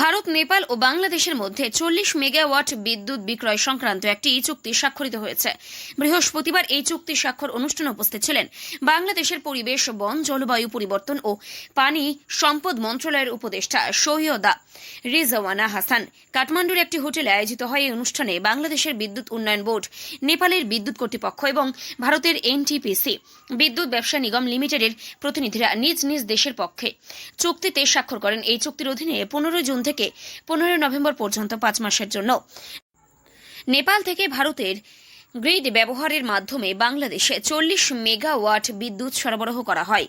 ভারত, নেপাল ও বাংলাদেশের মধ্যে চল্লিশ মেগাওয়াট বিদ্যুৎ বিক্রয় সংক্রান্ত একটি চুক্তি স্বাক্ষরিত হয়েছে। বৃহস্পতিবার এই চুক্তি স্বাক্ষর অনুষ্ঠানে উপস্থিত ছিলেন বাংলাদেশের পরিবেশ, বন, জলবায়ু পরিবর্তন ও পানি সম্পদ মন্ত্রণালয়ের উপদেষ্টা সৈয়দা রিজওয়ানা হাসান। কাঠমান্ডুর একটি হোটেলে আয়োজিত হয় এই অনুষ্ঠানে বাংলাদেশের বিদ্যুৎ উন্নয়ন বোর্ড, নেপালের বিদ্যুৎ কর্তৃপক্ষ এবং ভারতের এনটিপিসি, বিদ্যুৎ ব্যবসা নিগম লিমিটেডের প্রতিনিধিরা নিজ নিজ দেশের পক্ষে চুক্তিতে স্বাক্ষর করেন। এই চুক্তির অধীনে পনেরো জুন থেকে পনেরো নভেম্বর পর্যন্ত পাঁচ মাসের জন্য। নেপাল থেকে ভারতের গ্রিড ব্যবহারের মাধ্যমে বাংলাদেশে চল্লিশ মেগাওয়াট বিদ্যুৎ সরবরাহ করা হয়।